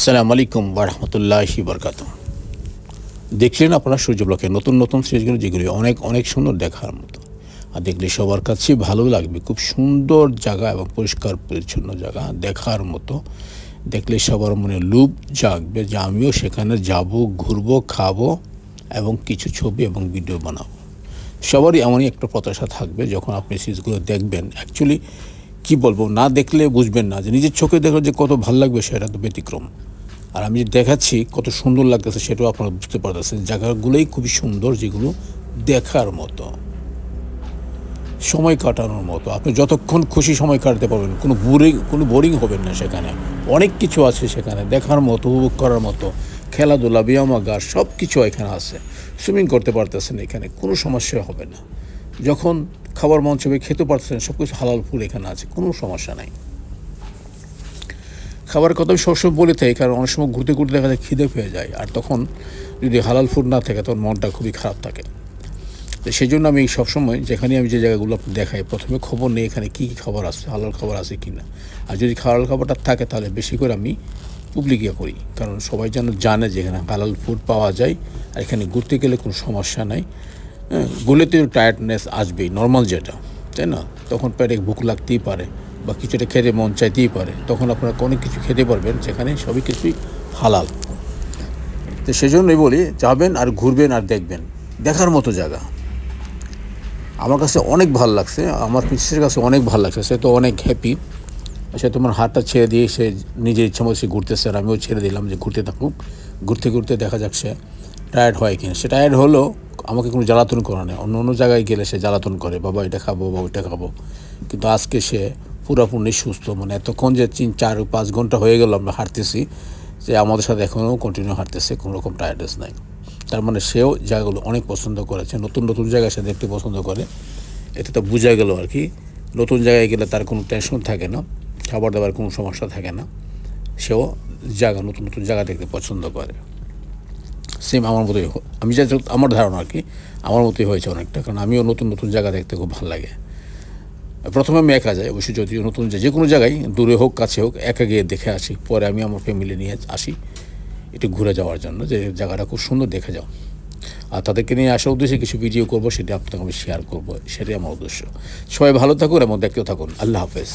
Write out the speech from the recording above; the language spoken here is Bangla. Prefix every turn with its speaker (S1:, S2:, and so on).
S1: আসসালামু আলাইকুম বারহমতুল্লাহি বরকাত দেখলেন আপনারা সূর্য ব্লকে নতুন নতুন সিরিজগুলো যেগুলি অনেক অনেক সুন্দর দেখার মতো। আর দেখলে সবার কাছে ভালো লাগবে, খুব সুন্দর জায়গা এবং পরিষ্কার পরিচ্ছন্ন জায়গা দেখার মতো। দেখলে সবার মনে লুপ জাগবে যে আমিও সেখানে যাব, ঘুরবো, খাব এবং কিছু ছবি এবং ভিডিও বানাবো। সবারই এমনই একটা প্রত্যাশা থাকবে যখন আপনি সিরিজগুলো দেখবেন। অ্যাকচুয়ালি কি বলব, না দেখলে বুঝবেন না যে নিজের চোখে দেখলে যে কত ভালো লাগবে সেটা তো ব্যতিক্রম। আর আমি যে দেখাচ্ছি কত সুন্দর লাগতেছে, সেটাও আপনারা বুঝতে পারতেছেন। জায়গাগুলোই খুবই সুন্দর, যেগুলো দেখার মতো। সময় কাটানোর মতো। আপনি যতক্ষণ খুশি সময় কাটাতে পারবেন, কোনো বোরিং কোনো বোরিং হবেন না সেখানে। অনেক কিছু আছে সেখানে, দেখার মতো, উপভোগ করার মতো। খেলাধুলা ব্যায়ামাগার সব কিছু এখানে আছে। সুইমিং করতে পারতেছেন এখানে, কোনো সমস্যা হবে না। যখন খাবার মঞ্চ হবে খেতে পারতেছেন সব কিছু হালাল ফুল এখানে আছে, কোনো সমস্যা নাই। খাবারের কথা আমি সবসময় বলে থাকি, কারণ অনেক সময় ঘুরতে ঘুরতে দেখা যায় খিদে পেয়ে যায়। আর তখন যদি হালাল ফুড না থাকে, তখন মনটা খুবই খারাপ থাকে। তো সেই জন্য আমি সবসময় যেখানে আমি যে জায়গাগুলো দেখাই, প্রথমে খবর নেই এখানে কী কী খাবার আছে, হালাল খাবার আছে কি না আর যদি হালাল খাবারটা থাকে, তাহলে বেশি করে আমি পুবলিকিয়া করি কারণ সবাই যেন জানে যে এখানে হালাল ফুড পাওয়া যায়, আর এখানে ঘুরতে গেলে কোনো সমস্যা নাই। হ্যাঁ গলেতে টায়ার্ডনেস আসবেই নর্মাল যেটা, তাই না? তখন পেটে ভুক লাগতেই পারে। বা কিছুটা খেতে মন চাইতেই পারে। তখন আপনারা অনেক কিছু খেতে পারবেন, সেখানে সবই কিছুই হালাল। তো সেই জন্যই বলি, যাবেন আর ঘুরবেন আর দেখবেন। দেখার মতো জায়গা। আমার কাছে অনেক ভালো লাগছে, আমার পিসের কাছে অনেক ভালো লাগছে। সে তো অনেক হ্যাপি সে তোমার হাতটা ছেড়ে দিয়ে সে নিজের ইচ্ছা মতো সে ঘুরতেছে আর আমিও ছেড়ে দিলাম যে ঘুরতে থাকুক। ঘুরতে ঘুরতে দেখা যাক সে টায়ার্ড হয় কিনা। সে টায়ার্ড হলো আমাকে কোনো জ্বালাতন করা নেই। অন্য অন্য জায়গায় গেলে সে জ্বালাতন করে, বাবা, এটা খাব বা ওইটা খাব। কিন্তু আজকে সে পুরোপুরি সুস্থ। মানে এতক্ষণ যে তিন, চার, পাঁচ ঘণ্টা হয়ে গেল আমরা হাঁটতেছি যে আমাদের সাথে এখনও কন্টিনিউ হাঁটতেছে, কোনো রকম টায়ার্ডনেস নাই। তার মানে সেও জায়গাগুলো অনেক পছন্দ করেছে, নতুন নতুন জায়গা সে দেখতে পছন্দ করে। এটা তো বোঝা গেল আর কি। নতুন জায়গায় গেলে তার কোনো টেনশন থাকে না, খাবার দাবার কোনো সমস্যা থাকে না। সেও জায়গা, নতুন নতুন জায়গা দেখতে পছন্দ করে। সেম আমার মতোই আমি যা আমার ধারণা আর কি, আমার মতোই হয়েছে অনেকটা। কারণ আমিও নতুন নতুন জায়গা দেখতে খুব ভালো লাগে। প্রথমে আমি একা যাই অবশ্যই যদি নতুন যে কোনো জায়গায়, দূরে হোক, কাছে হোক, একা গিয়ে দেখে আসি, পরে আমি আমার ফ্যামিলি নিয়ে আসি, একটু ঘুরে যাওয়ার জন্য, যে জায়গাটা খুব সুন্দর দেখে যাও। আর তাদেরকে নিয়ে আসার উদ্দেশ্যে কিছু ভিডিও করব, সেটা আপনাকে আমি শেয়ার করব, সেটাই আমার উদ্দেশ্য। সবাই ভালো থাকুন এবং দেখতেও থাকুন। আল্লাহ হাফেজ।